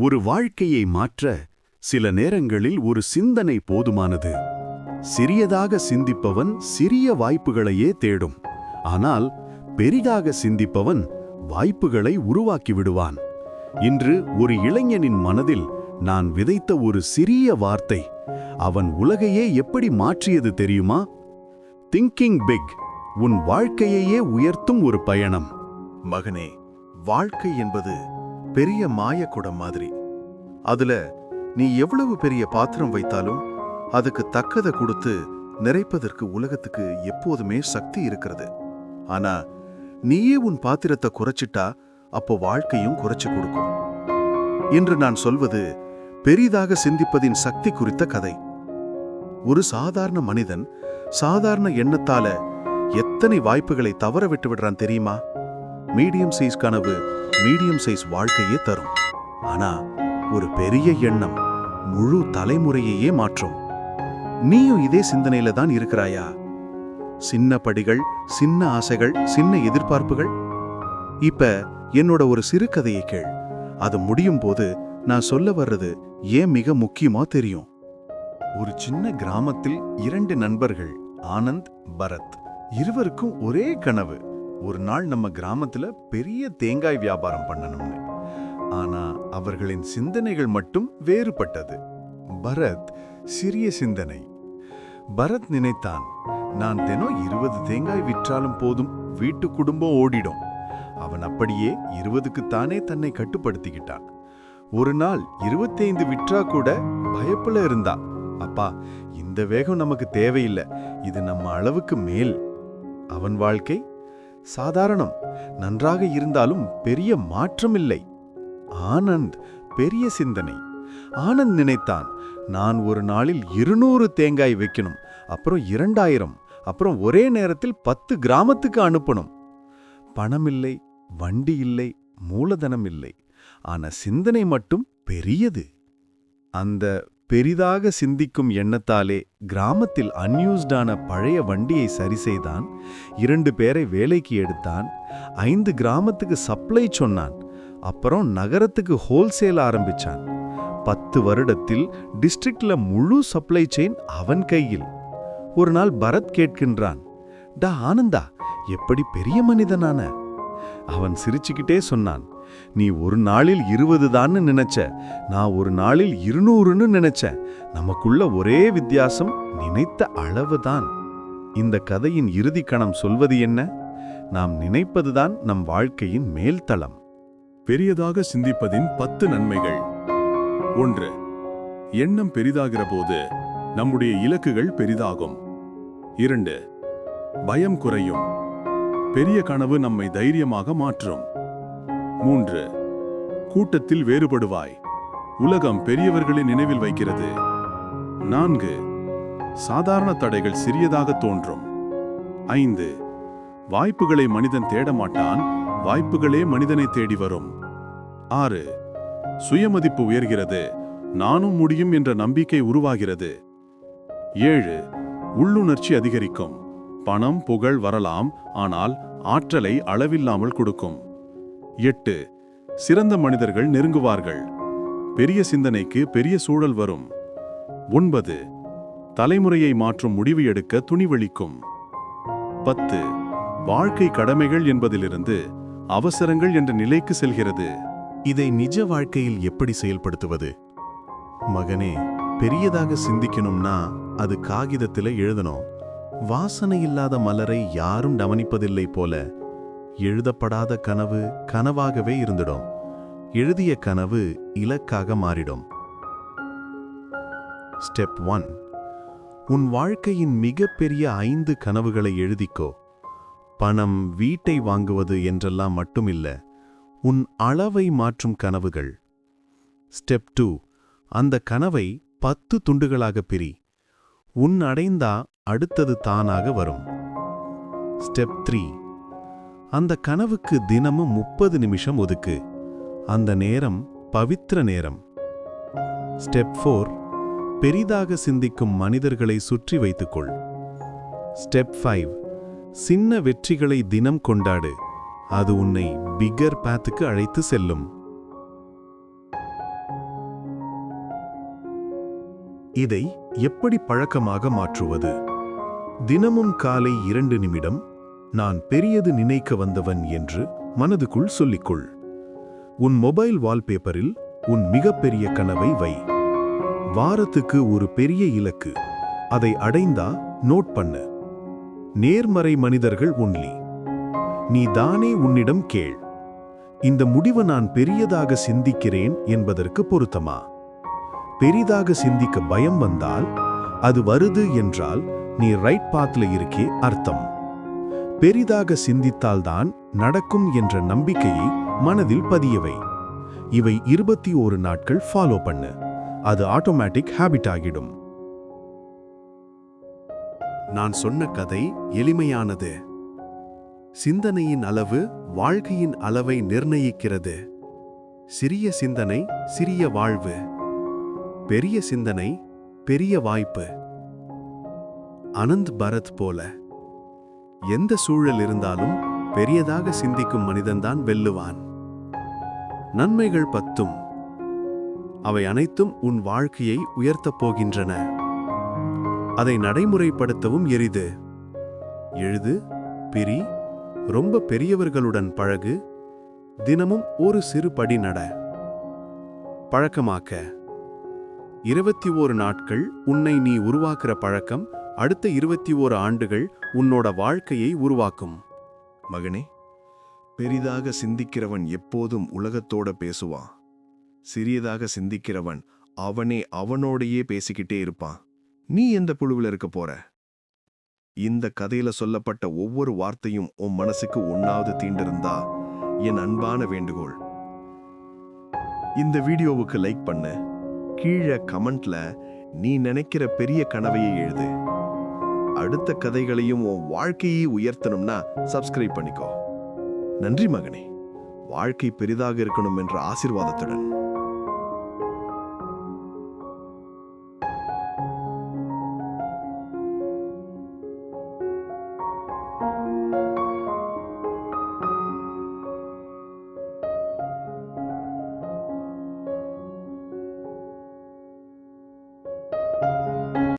ஒரு வாழ்க்கையை மாற்ற சில நேரங்களில் ஒரு சிந்தனை போதுமானது. சிறியதாக சிந்திப்பவன் சிறிய வாய்ப்புகளையே தேடும். ஆனால் பெரிதாக சிந்திப்பவன் வாய்ப்புகளை உருவாக்கி விடுவான். இன்று ஒரு இளைஞனின் மனதில் நான் விதைத்த ஒரு சிறிய வார்த்தை அவன் உலகையே எப்படி மாற்றியது தெரியுமா? திங்கிங் பிக் உன் வாழ்க்கையையே உயர்த்தும் ஒரு பயணம். மகனே வாழ்க்கை என்பது பெரிய மாயக்குடம் மாதிரி. அதுல நீ எவ்வளவு பெரிய பாத்திரம் வைத்தாலும் அதுக்கு தக்கதை கொடுத்து நிறைப்பதற்கு உலகத்துக்கு எப்போதுமே சக்தி இருக்கிறது. ஆனா நீயே உன் பாத்திரத்தை குறைச்சிட்டா அப்போ வாழ்க்கையும் குறைச்சு கொடுக்கும். இன்று நான் சொல்வது பெரிதாக சிந்திப்பதின் சக்தி குறித்த கதை. ஒரு சாதாரண மனிதன் சாதாரண எண்ணத்தால எத்தனை வாய்ப்புகளை தவற விட்டு விடுறான் தெரியுமா? மீடியம் சைஸ் கனவு மீடியம் சைஸ் வாழ்க்கையே தரும். ஆனா ஒரு பெரிய எண்ணம் முழு தலைமுறையையே மாற்றும். நீயும் இதே சிந்தனையில தான் இருக்கிறாயா? சின்ன படிகள் சின்ன ஆசைகள் சின்ன எதிர்பார்ப்புகள்? இப்ப என்னோட ஒரு சிறுகதையை கேள். அது முடியும் போது நான் சொல்ல வர்றது ஏன் மிக முக்கியமா தெரியும். ஒரு சின்ன கிராமத்தில் இரண்டு நண்பர்கள் ஆனந்த் பரத். இருவருக்கும் ஒரே கனவு. ஒரு நாள் நம்ம கிராமத்துல பெரிய தேங்காய் வியாபாரம் பண்ணணும்னு. ஆனா அவர்களின் சிந்தனைகள் மட்டும் வேறுபட்டது. பரத் சிறிய சிந்தனை. பரத் நினைத்தான் நான் தினம் இருபது தேங்காய் விற்றாலும் போதும் வீட்டு குடும்பம் ஓடிடும். அவன் அப்படியே இருபதுக்குத்தானே தன்னை கட்டுப்படுத்திக்கிட்டான். ஒரு நாள் இருபத்தைந்து விற்றா கூட பயப்புல இருந்தா அப்பா இந்த வேகம் நமக்கு தேவையில்லை இது நம்ம அளவுக்கு மேல். அவன் வாழ்க்கை சாதாரணம். நன்றாக இருந்தாலும் பெரிய மாற்றம் இல்லை ஆனந்த் பெரிய சிந்தனை. ஆனந்த் நினைத்தான் நான் ஒரு நாளில் இருநூறு தேங்காய் வைக்கணும் அப்புறம் இரண்டாயிரம் அப்புறம் ஒரே நேரத்தில் பத்து கிராமத்துக்கு அனுப்பணும். பணம் இல்லை வண்டி இல்லை மூலதனம் இல்லை. ஆனா சிந்தனை மட்டும் பெரியது. அந்த பெரிதாக சிந்திக்கும் எண்ணத்தாலே கிராமத்தில் அன்யூஸ்டான பழைய வண்டியை சரி செய்தான் இரண்டு பேரை வேலைக்கு எடுத்தான் ஐந்து கிராமத்துக்கு சப்ளை சொன்னான் அப்புறம் நகரத்துக்கு ஹோல்சேல் ஆரம்பிச்சான். பத்து வருடத்தில் டிஸ்ட்ரிக்ட்ல முழு சப்ளை செயின் அவன் கையில். ஒரு நாள் பரத் கேட்கின்றான் டா ஆனந்தா எப்படி பெரிய மனிதனான? அவன் சிரிச்சுக்கிட்டே சொன்னான் நீ ஒரு நாளில் இருபது தான்னு நினைச்ச. நான் ஒரு நாளில் இருநூறுன்னு நினைச்சேன் நமக்குள்ள ஒரே வித்தியாசம் நினைத்த அளவுதான். இந்த கதையின் இறுதி கணம் சொல்வது என்ன? நாம் நினைப்பதுதான் நம் வாழ்க்கையின் மேல்தளம் பெரியதாக சிந்திப்பதின் பத்து நன்மைகள். ஒன்று எண்ணம் பெரிதாகிற போது நம்முடைய இலக்குகள் பெரிதாகும். இரண்டு பயம் குறையும். பெரிய கனவு நம்மை தைரியமாக மாற்றும். மூன்று. கூட்டத்தில் வேறுபடுவாய். உலகம் பெரியவர்களை நினைவில் வைக்கிறது. நான்கு. சாதாரண தடைகள் சிறியதாக தோன்றும். ஐந்து. வாய்ப்புகளை மனிதன் தேடமாட்டான் வாய்ப்புகளே மனிதனை தேடி வரும். ஆறு. சுயமதிப்பு உயர்கிறது. நானும் முடியும் என்ற நம்பிக்கை உருவாகிறது. ஏழு. உள்ளுணர்ச்சி அதிகரிக்கும். பணம் புகழ் வரலாம். ஆனால் ஆற்றலை அளவில்லாமல் கொடுக்கும். எட்டு. சிறந்த மனிதர்கள் நெருங்குவார்கள். பெரிய சிந்தனைக்கு பெரிய சூழல் வரும். ஒன்பது. தலைமுறையை மாற்றும் முடிவு எடுக்க துணிவளிக்கும். பத்து. வாழ்க்கை கடமைகள் என்பதிலிருந்து அவசரங்கள் என்ற நிலைக்கு செல்கிறது. இதை நிஜ வாழ்க்கையில் எப்படி செயல்படுத்துவது? மகனே பெரியதாக சிந்திக்கணும்னா அது காகிதத்துல எழுதணும். வாசனை இல்லாத மலரை யாரும் கவனிப்பதில்லை போல எழுதப்படாத கனவு கனவாகவே இருந்துடும். எழுதிய கனவு இலக்காக மாறிடும். ஸ்டெப் ஒன் உன் வாழ்க்கையின் மிகப்பெரிய ஐந்து கனவுகளை எழுதிக்கோ. பணம் வீட்டை வாங்குவது என்றெல்லாம் மட்டுமில்ல உன் அளவை மாற்றும் கனவுகள். ஸ்டெப் டூ அந்த கனவை பத்து துண்டுகளாக பிரி. உன் அடைந்தா அடுத்தது தானாக வரும். ஸ்டெப் த்ரீ அந்த கனவுக்கு தினமும் முப்பது நிமிஷம் ஒதுக்கு. அந்த நேரம் பவித்திர நேரம். ஸ்டெப் ஃபோர் பெரிதாக சிந்திக்கும் மனிதர்களை சுற்றி வைத்துக்கொள். ஸ்டெப் ஃபைவ் சின்ன வெற்றிகளை தினம் கொண்டாடு. அது உன்னை பிக்கர் பேத்துக்கு அழைத்து செல்லும். இதை எப்படி பழக்கமாக மாற்றுவது? தினமும் காலை இரண்டு நிமிடம் நான் பெரியது நினைக்க வந்தவன் என்று மனதுக்குள் சொல்லிக்கொள். உன் மொபைல் வால்பேப்பரில் உன் மிகப்பெரிய கனவை வை. வாரத்துக்கு ஒரு பெரிய இலக்கு. அதை அடைந்தா நோட் பண்ணு. நேர்மறை மனிதர்கள் ஒன்லி. நீ தானே உன்னிடம் கேள். இந்த முடிவு நான் பெரியதாக சிந்திக்கிறேன் என்பதற்கு பொருத்தமா? பெரிதாக சிந்திக்க பயம் வந்தால் அது வருது என்றால் நீ ரைட் பாத்ல இருக்கே அர்த்தம். பெரிதாக சிந்தித்தால்தான் நடக்கும் என்ற நம்பிக்கையை மனதில் பதியவை. இவை இருபத்தி ஓரு நாட்கள் ஃபாலோ பண்ணு. அது ஆட்டோமேட்டிக் ஹேபிட் ஆகிடும். நான் சொன்ன கதை எளிமையானது. சிந்தனையின் அளவு வாழ்க்கையின் அளவை நிர்ணயிக்கிறது. சிறிய சிந்தனை சிறிய வாழ்வு. பெரிய சிந்தனை பெரிய வாய்ப்பு. அனந்த் பரத் போல. எந்த சூழல் இருந்தாலும் பெரியதாக சிந்திக்கும் மனிதன்தான் வெல்லுவான். நன்மைகள் பத்தும். அவை அனைத்தும் உன் வாழ்க்கையை உயர்த்தப் போகின்றன. அதை நடைமுறைப்படுத்தவும் எரிது. எழுது பிரி ரொம்ப பெரியவர்களுடன் பழகு. தினமும் ஒரு சிறு படி நட. பழக்கமாக்க. இருபத்தி ஓரு நாட்கள் உன்னை நீ உருவாக்குற பழக்கம் அடுத்த இருபத்தி ஓரு ஆண்டுகள் உன்னோட வாழ்க்கையை உருவாக்கும். மகனே பெரிதாக சிந்திக்கிறவன் எப்போதும் உலகத்தோட பேசுவான். சிறியதாக சிந்திக்கிறவன் அவனே அவனோடையே பேசிக்கிட்டே இருப்பான். நீ எந்த புழுவில் இருக்க போற? இந்த கதையில சொல்லப்பட்ட ஒவ்வொரு வார்த்தையும் உன் மனசுக்கு ஒன்னாவது தீண்டிருந்தா என் அன்பான வேண்டுகோள். இந்த வீடியோவுக்கு லைக் பண்ணு. கீழே கமெண்ட்ல நீ நினைக்கிற பெரிய கனவையை எழுது. அடுத்த கதைகளையும் உன் வாழ்க்கையை உயர்த்தணும்னா சப்ஸ்கிரைப் பண்ணிக்கோ. நன்றி மகனே. வாழ்க்கை பெரிதாக இருக்கணும் என்ற ஆசிர்வாதத்துடன்.